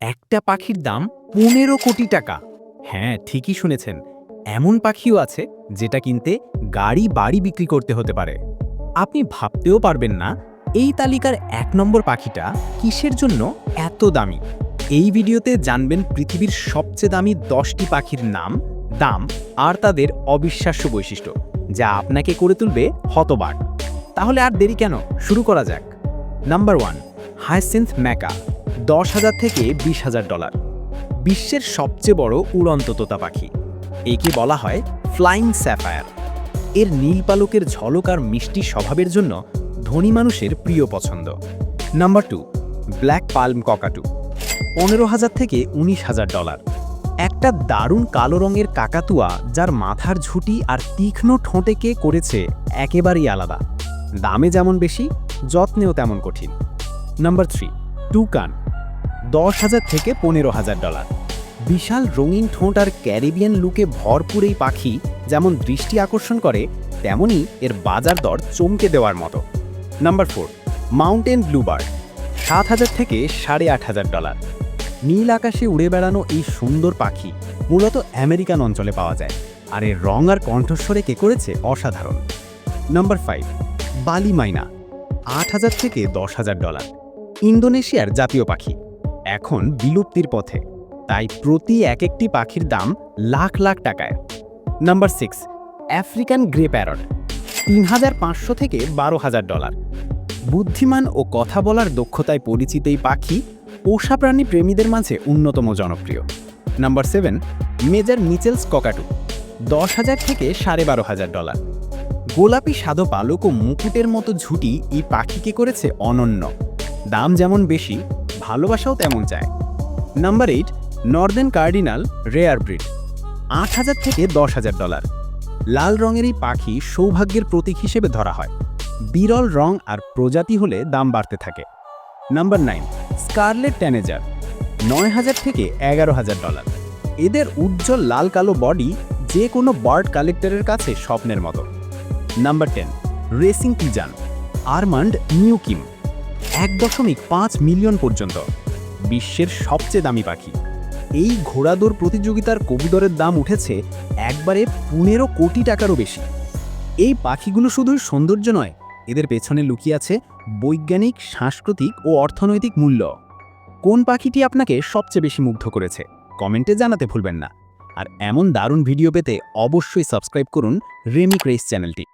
একটা পাখির দাম পনেরো কোটি টাকা। হ্যাঁ ঠিকই শুনেছেন। এমন পাখিও আছে যেটা কিনতে গাড়ি বাড়ি বিক্রি করতে হতে পারে। আপনি ভাবতেও পারবেন না এই তালিকার এক নম্বর পাখিটা কিসের জন্য এত দামি। এই ভিডিওতে জানবেন পৃথিবীর সবচেয়ে দামি দশটি পাখির নাম, দাম আর তাদের অবিশ্বাস্য বৈশিষ্ট্য, যা আপনাকে করে তুলবে হতবাক। তাহলে আর দেরি কেন? শুরু করা যাক। Number one hyacinth macaw. দশ হাজার থেকে বিশ হাজার ডলার। বিশ্বের সবচেয়ে বড় উড়ন্ত তোতা পাখি। একে বলা হয় ফ্লাইং স্যাফায়ার। এর নীল পালকের ঝলক আর মিষ্টি স্বভাবের জন্য ধনী মানুষের প্রিয় পছন্দ। Number two, black palm cockatoo. পনেরো হাজার থেকে উনিশ হাজার ডলার। একটা দারুণ কালো রঙের কাকাতুয়া যার মাথার ঝুঁটি আর তীক্ষ্ণ ঠোঁটেকে করেছে একেবারেই আলাদা। দামে যেমন বেশি, যত্নেও তেমন কঠিন। Number three, toucan. দশ হাজার থেকে পনেরো হাজার ডলার। বিশাল রঙিন ঠোঁট আর ক্যারিবিয়ান লুকে ভরপুর এই পাখি যেমন দৃষ্টি আকর্ষণ করে, তেমনি এর বাজার দর চমকে দেওয়ার মতো। নাম্বার ফোর মাউন্টেন ব্লুবার্ড সাত হাজার থেকে সাড়ে আট হাজার ডলার। নীল আকাশে উড়ে বেড়ানো এই সুন্দর পাখি মূলত আমেরিকান অঞ্চলে পাওয়া যায়, আর এর রং আর কণ্ঠস্বরে কে করেছে অসাধারণ। নাম্বার ফাইভ বালি মাইনা আট হাজার থেকে দশ হাজার ডলার। ইন্দোনেশিয়ার জাতীয় পাখি। এখন বিলুপ্তির পথে। তাই প্রতি এক একটি পাখির দাম লাখ লাখ টাকায়। Number six African grey parrot তিন হাজার পাঁচশো থেকে বারো হাজার ডলার। বুদ্ধিমান ও কথা বলার দক্ষতায় পরিচিত এই পাখি পোষা প্রাণী প্রেমীদের মাঝে অন্যতম জনপ্রিয়। Number seven major Mitchell's cockatoo দশ হাজার থেকে সাড়ে বারো হাজার ডলার। গোলাপি সাদো পালক ও মুকুটের মতো ঝুঁটি এই পাখিকে করেছে অনন্য। দাম যেমন বেশি ভালোবাসাও তেমন চায়। Number eight northern cardinal rare breed. আট হাজার থেকে দশ হাজার ডলার। লাল রঙের এই পাখি সৌভাগ্যের প্রতীক হিসেবে ধরা হয়। বিরল রং আর প্রজাতি হলে দাম বাড়তে থাকে। Number nine, scarlet tanager. নয় হাজার থেকে এগারো হাজার ডলার। এদের উজ্জ্বল লাল কালো বডি যে কোনো বার্ড কালেক্টরের কাছে স্বপ্নের মতো। Number ten, racing pigeon. Armand New Kim. এক দশমিক পাঁচ মিলিয়ন পর্যন্ত, বিশ্বের সবচেয়ে দামি পাখি। এই ঘোড়াদৌড় প্রতিযোগিতার কবুতরের দাম উঠেছে একবারে পনেরো কোটি টাকারও বেশি। এই পাখিগুলো শুধু সৌন্দর্য নয়, এদের পেছনে লুকিয়ে আছে বৈজ্ঞানিক, সাংস্কৃতিক ও অর্থনৈতিক মূল্য। কোন পাখিটি আপনাকে সবচেয়ে বেশি মুগ্ধ করেছে? কমেন্টে জানাতে ভুলবেন না। আর এমন দারুণ ভিডিও পেতে অবশ্যই সাবস্ক্রাইব করুন রেমি ক্রেস চ্যানেলটি।